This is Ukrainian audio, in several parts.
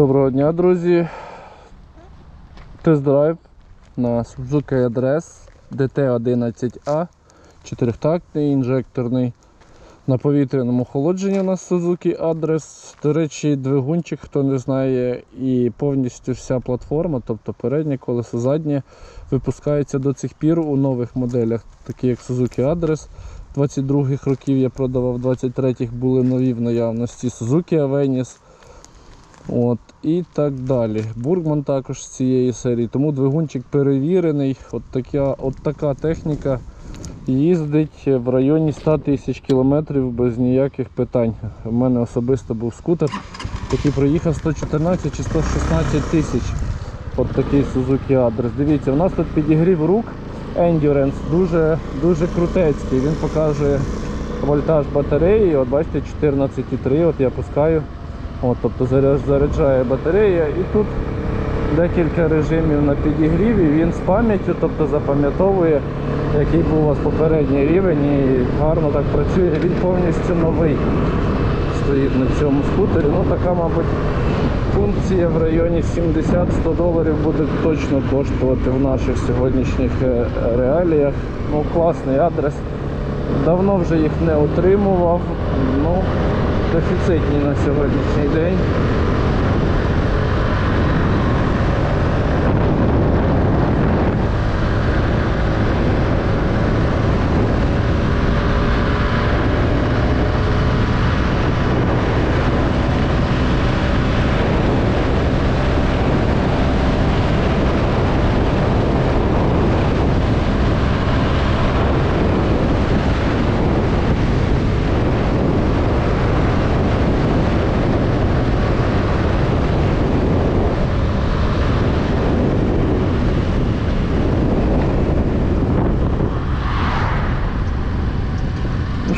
Доброго дня, друзі. Тест-драйв на Suzuki Address DT11A, чотирьохтактний, інжекторний. На повітряному охолодженні у нас Suzuki Address. До речі, двигунчик, хто не знає, і повністю вся платформа, тобто переднє колесо, заднє, випускається до цих пір у нових моделях, такі як Suzuki Address. 22-х років я продавав, 23-х були нові в наявності Suzuki Avensis. От, і так далі. Бургман також з цієї серії, тому двигунчик перевірений. От така, от така техніка їздить в районі 100 тисяч кілометрів без ніяких питань. У мене особисто був скутер, який проїхав 114 чи 116 тисяч. От такий Suzuki Адрес. Дивіться, у нас тут підігрів рук Endurance дуже, дуже крутецький. Він показує вольтаж батареї. От бачите, 14,3. От я пускаю. От, тобто заряджає батарея і тут декілька режимів на підігріві, він з пам'яттю, тобто запам'ятовує, який був у вас попередній рівень і гарно так працює. Він повністю новий стоїть на цьому скутері. Ну така, мабуть, функція в районі 70-100 доларів буде точно коштувати в наших сьогоднішніх е, реаліях. Ну, класний адрес. Давно вже їх не отримував. Ну, дефіцитні на сьогоднішній день.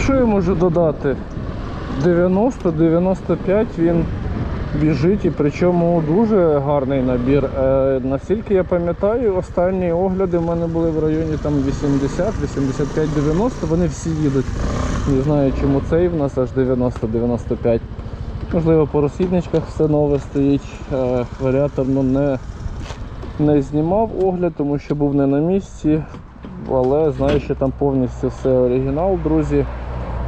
Що я можу додати? 90-95 він біжить і причому дуже гарний набір. Е, наскільки я пам'ятаю, останні огляди в мене були в районі там 80, 85, 90, вони всі їдуть. Не знаю, чому цей в нас аж 90-95. Можливо, по розхідничках все нове стоїть. Е, варіатор ну, не, не знімав огляд, тому що був не на місці. Але знаю, що там повністю все оригінал, друзі.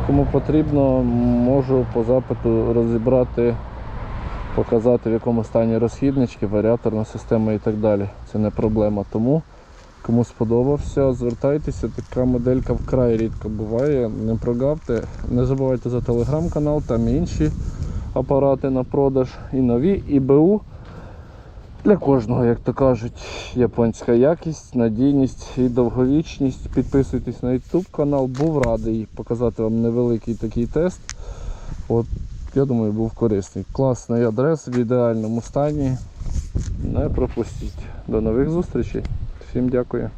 Кому потрібно, можу по запиту розібрати, показати в якому стані розхіднички, варіаторна система і так далі. Це не проблема. Тому кому сподобався, звертайтеся, така моделька вкрай рідко буває. Не прогавте. Не забувайте за телеграм-канал, там інші апарати на продаж, і нові, і БУ. Для кожного, як то кажуть, японська якість, надійність і довговічність. Підписуйтесь на YouTube канал, був радий показати вам невеликий такий тест. От, я думаю, був корисний. Класний адрес в ідеальному стані. Не пропустіть. До нових зустрічей. Всім дякую.